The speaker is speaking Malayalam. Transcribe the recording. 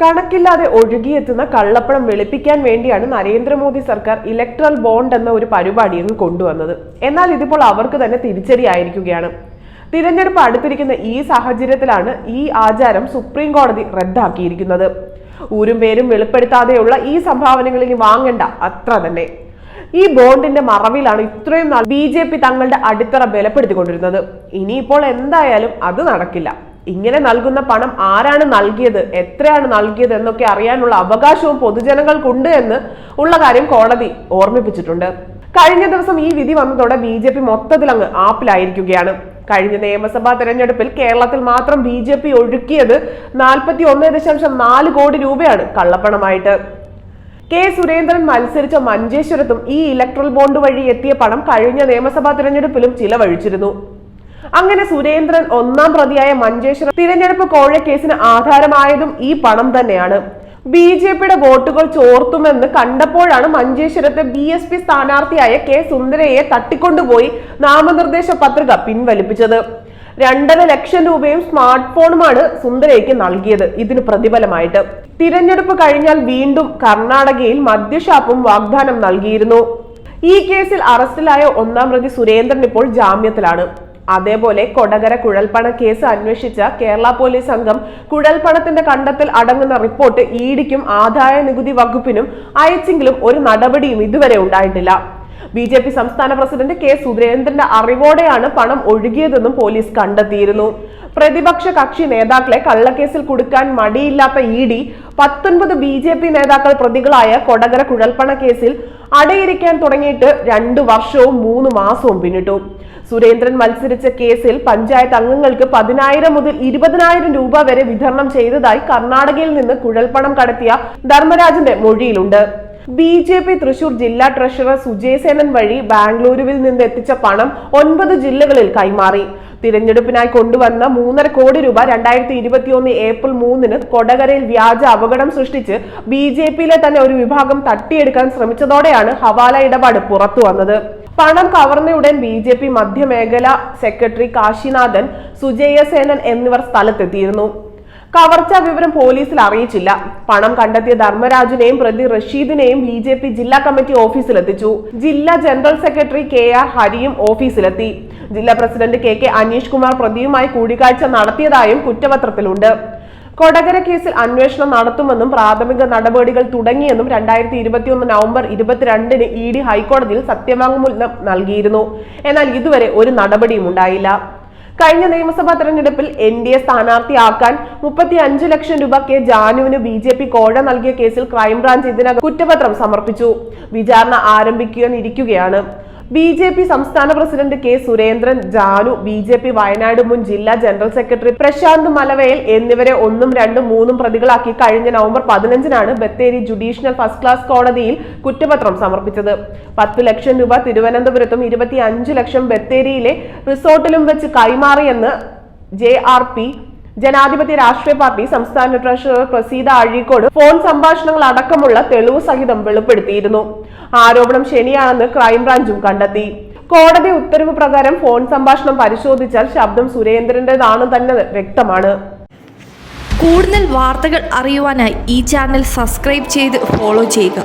കണക്കില്ലാതെ ഒഴുകിയെത്തുന്ന കള്ളപ്പണം വെളുപ്പിക്കാൻ വേണ്ടിയാണ് നരേന്ദ്രമോദി സർക്കാർ ഇലക്ട്രൽ ബോണ്ട് എന്ന ഒരു പരിപാടി അങ്ങ് കൊണ്ടുവന്നത്. എന്നാൽ ഇതിപ്പോൾ അവർക്ക് തന്നെ തിരിച്ചടിയായിരിക്കുകയാണ്. തിരഞ്ഞെടുപ്പ് അടുത്തിരിക്കുന്ന ഈ സാഹചര്യത്തിലാണ് ഈ ആചാരം സുപ്രീം കോടതി റദ്ദാക്കിയിരിക്കുന്നത്. ഊരും പേരും വെളിപ്പെടുത്താതെയുള്ള ഈ സംഭാവനകൾ ഇനി വാങ്ങണ്ട അത്ര തന്നെ. ഈ ബോണ്ടിന്റെ മറവിലാണ് ഇത്രയും നാൾ ബി ജെ പി തങ്ങളുടെ അടിത്തറ ബലപ്പെടുത്തിക്കൊണ്ടിരുന്നത്. ഇനിയിപ്പോൾ എന്തായാലും അത് നടക്കില്ല. ഇങ്ങനെ നൽകുന്ന പണം ആരാണ് നൽകിയത് എത്രയാണ് നൽകിയത് എന്നൊക്കെ അറിയാനുള്ള അവകാശവും പൊതുജനങ്ങൾക്കുണ്ട് എന്ന് ഉള്ള കാര്യം കോടതി ഓർമ്മിപ്പിച്ചിട്ടുണ്ട്. കഴിഞ്ഞ ദിവസം ഈ വിധി വന്നതോടെ ബി ജെ പി മൊത്തത്തിൽ അങ്ങ് ആപ്പിലായിരിക്കുകയാണ്. കഴിഞ്ഞ നിയമസഭാ തെരഞ്ഞെടുപ്പിൽ കേരളത്തിൽ മാത്രം ബി ജെ പി ഒഴുക്കിയത് നാൽപ്പത്തി ഒന്ന് ദശാംശം നാല് കോടി രൂപയാണ് കള്ളപ്പണമായിട്ട്. കെ സുരേന്ദ്രൻ മത്സരിച്ച മഞ്ചേശ്വരത്തും ഈ ഇലക്ട്രൽ ബോണ്ട് വഴി എത്തിയ പണം കഴിഞ്ഞ നിയമസഭാ തെരഞ്ഞെടുപ്പിലും ചിലവഴിച്ചിരുന്നു. അങ്ങനെ സുരേന്ദ്രൻ ഒന്നാം പ്രതിയായ മഞ്ചേശ്വരം തിരഞ്ഞെടുപ്പ് കോഴക്കേസിന് ആധാരമായതും ഈ പണം തന്നെയാണ്. ബി ജെ പിയുടെ വോട്ടുകൾ ചോർത്തുമെന്ന് കണ്ടപ്പോഴാണ് മഞ്ചേശ്വരത്തെ ബി എസ് പി സ്ഥാനാർത്ഥിയായ കെ സുന്ദരയെ തട്ടിക്കൊണ്ടുപോയി നാമനിർദ്ദേശ പത്രിക പിൻവലിപ്പിച്ചത്. രണ്ടര ലക്ഷം രൂപയും സ്മാർട്ട് ഫോണുമാണ് സുന്ദരയ്ക്ക് നൽകിയത്. ഇതിന് പ്രതിഫലമായിട്ട് തിരഞ്ഞെടുപ്പ് കഴിഞ്ഞാൽ വീണ്ടും കർണാടകയിൽ മദ്യഷാപ്പും വാഗ്ദാനം നൽകിയിരുന്നു. ഈ കേസിൽ അറസ്റ്റിലായ ഒന്നാം പ്രതി സുരേന്ദ്രൻ ഇപ്പോൾ ജാമ്യത്തിലാണ്. അതേപോലെ കൊടകര കുഴൽപ്പണ കേസ് അന്വേഷിച്ച കേരള പോലീസ് സംഘം കുഴൽപ്പണത്തിന്റെ കണ്ടെത്തൽ അടങ്ങുന്ന റിപ്പോർട്ട് ഇഡിക്കും ആദായ നികുതി വകുപ്പിനും അയച്ചെങ്കിലും ഒരു നടപടിയും ഇതുവരെ ഉണ്ടായിട്ടില്ല. ബി ജെ പി സംസ്ഥാന പ്രസിഡന്റ് കെ സുരേന്ദ്രന്റെ അറിവോടെയാണ് പണം ഒഴുകിയതെന്നും പോലീസ് കണ്ടെത്തിയിരുന്നു. പ്രതിപക്ഷ കക്ഷി നേതാക്കളെ കള്ളക്കേസിൽ കൊടുക്കാൻ മടിയില്ലാത്ത ഇ ഡി പത്തൊൻപത് ബി ജെ പി നേതാക്കൾ പ്രതികളായ കൊടകര കുഴൽപ്പണ കേസിൽ അടയിരിക്കാൻ തുടങ്ങിയിട്ട് രണ്ടു വർഷവും മൂന്ന് മാസവും പിന്നിട്ടു. സുരേന്ദ്രൻ മത്സരിച്ച കേസിൽ പഞ്ചായത്ത് അംഗങ്ങൾക്ക് പതിനായിരം മുതൽ ഇരുപതിനായിരം രൂപ വരെ വിതരണം ചെയ്തതായി കർണാടകയിൽ നിന്ന് കുഴൽപ്പണം കടത്തിയ ധർമ്മരാജന്റെ മൊഴിയിലുണ്ട്. ബി ജെ പി തൃശൂർ ജില്ലാ ട്രഷറർ സുജയ് സേനൻ വഴി ബാംഗ്ലൂരുവിൽ നിന്ന് എത്തിച്ച പണം ഒൻപത് ജില്ലകളിൽ കൈമാറി. തിരഞ്ഞെടുപ്പിനായി കൊണ്ടുവന്ന മൂന്നര കോടി രൂപ രണ്ടായിരത്തി ഇരുപത്തിയൊന്ന് ഏപ്രിൽ മൂന്നിന് കൊടകരയിൽ വ്യാജ അപകടം സൃഷ്ടിച്ച് ബി ജെ പിയിലെ തന്നെ ഒരു വിഭാഗം തട്ടിയെടുക്കാൻ ശ്രമിച്ചതോടെയാണ് ഹവാല ഇടപാട് പുറത്തു വന്നത്. പണം കവർന്നയുടൻ ബി ജെ പി മധ്യമേഖല സെക്രട്ടറി കാശിനാഥൻ സുജയ സേനൻ എന്നിവർ സ്ഥലത്തെത്തിയിരുന്നു. കവർച്ചാ വിവരം പോലീസിൽ അറിയിച്ചില്ല. പണം കണ്ടെത്തിയ ധർമ്മരാജിനെയും പ്രതി റഷീദിനെയും ബി ജെ പി ജില്ലാ കമ്മിറ്റി ഓഫീസിലെത്തിച്ചു. ജില്ലാ ജനറൽ സെക്രട്ടറി കെ ആർ ഹരിയും ഓഫീസിലെത്തി. ജില്ലാ president K K Aneesh Kumar പ്രതിയുമായി കൂടിക്കാഴ്ച നടത്തിയതായും കുറ്റപത്രത്തിലുണ്ട്. കൊടകര കേസിൽ അന്വേഷണം നടത്തുമെന്നും പ്രാഥമിക നടപടികൾ തുടങ്ങിയെന്നും രണ്ടായിരത്തി ഇരുപത്തിയൊന്ന് നവംബർ ഇരുപത്തിരണ്ടിന് ഇ ഡി ഹൈക്കോടതിയിൽ സത്യവാങ്മൂലം നൽകിയിരുന്നു. എന്നാൽ ഇതുവരെ ഒരു നടപടിയും ഉണ്ടായില്ല കഴിഞ്ഞ നിയമസഭാ തെരഞ്ഞെടുപ്പിൽ എൻ ഡി എ സ്ഥാനാർത്ഥിയാക്കാൻ മുപ്പത്തി അഞ്ച് ലക്ഷം രൂപ കെ ജാനുവിന് ബി ജെ പി കോഴ നൽകിയ കേസിൽ ക്രൈംബ്രാഞ്ച് ഇതിനകം കുറ്റപത്രം സമർപ്പിച്ചു. വിചാരണ ആരംഭിക്കാനിരിക്കുകയാണ് ബി ജെ പി സംസ്ഥാന president K Surendran Janu B J P Wayanad മുൻ ജില്ലാ ജനറൽ സെക്രട്ടറി പ്രശാന്ത് മലവയൽ എന്നിവരെ ഒന്നും രണ്ടും മൂന്നും പ്രതികളാക്കി കഴിഞ്ഞ നവംബർ പതിനഞ്ചിനാണ് ബത്തേരി ജുഡീഷ്യൽ ഫസ്റ്റ് ക്ലാസ് കോടതിയിൽ കുറ്റപത്രം സമർപ്പിച്ചത്. പത്ത് ലക്ഷം രൂപ തിരുവനന്തപുരത്തും ഇരുപത്തി ലക്ഷം ബത്തേരിയിലെ റിസോർട്ടിലും വെച്ച് കൈമാറിയെന്ന് ജെ ആർ പി ജനാധിപത്യ രാഷ്ട്രീയ പാർട്ടി സംസ്ഥാന ട്രഷറർ പ്രസീത അഴീക്കോട് ഫോൺ സംഭാഷണങ്ങൾ അടക്കമുള്ള തെളിവ് സഹിതം വെളിപ്പെടുത്തിയിരുന്നു. ആരോപണം ശനിയാണെന്ന് ക്രൈംബ്രാഞ്ചും കണ്ടെത്തി. കോടതി ഉത്തരവ് പ്രകാരം ഫോൺ സംഭാഷണം പരിശോധിച്ചാൽ ശബ്ദം സുരേന്ദ്രന്റേതാണ് തന്നെ വ്യക്തമാണ്. കൂടുതൽ വാർത്തകൾ അറിയുവാനായി ഈ ചാനൽ സബ്സ്ക്രൈബ് ചെയ്ത് ഫോളോ ചെയ്യുക.